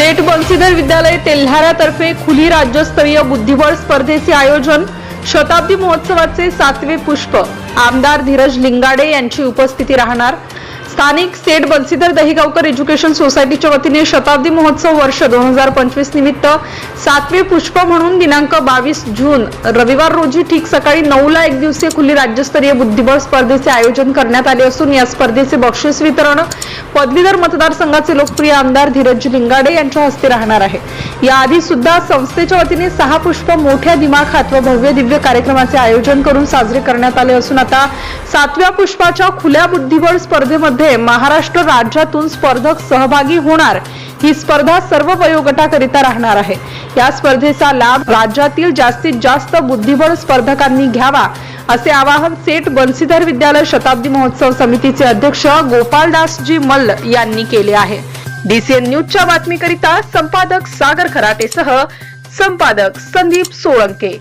सेठ बंसीधर विद्यालय तेल्हारातर्फे खुली राज्यस्तरीय बुद्धिबळ स्पर्धेचे आयोजन शताब्दी महोत्सवाचे सातवे पुष्प आमदार धीरज लिंगाडे यांची उपस्थिती राहणार स्थानिक सेठ बंसीधर दहिगावकर एज्युकेशन सोसायटीच्या वतीने शताब्दी महोत्सव वर्ष दोन हजार पंचवीस निमित्त सातवे पुष्प म्हणून दिनांक बावीस जून रविवार रोजी ठीक सकाळी नऊला एक दिवसीय खुली राज्यस्तरीय बुद्धिबळ स्पर्धेचे आयोजन करण्यात आले असून या स्पर्धेचे बक्षीस वितरण पदवीधर मतदारसंघाचे लोकप्रिय आमदार धीरज लिंगाडे यांच्या हस्ते राहणार आहे. याआधी सुद्धा संस्थेच्या वतीने सहा पुष्प मोठ्या दिमाखात व भव्य दिव्य कार्यक्रमाचे आयोजन करून साजरे करण्यात आले असून आता सातव्या पुष्पाच्या खुल्या बुद्धिबळ स्पर्धेमध्ये महाराष्ट्र राज्यातून स्पर्धक सहभागी होणार ही स्पर्धा सर्व वयोगटाकरिता राहणार आहे. या स्पर्धेचा लाभ राज्यातील जास्तीत जास्त बुद्धिबळ स्पर्धकांनी घ्यावा असे आवाहन सेट बंसीधर विद्यालय शताब्दी महोत्सव समितीचे अध्यक्ष गोपालदासजी मल्ल यांनी केले आहे. डीसीएन न्यूजच्या बातमीकरिता संपादक सागर खराटेसह संपादक संदीप सोळंके.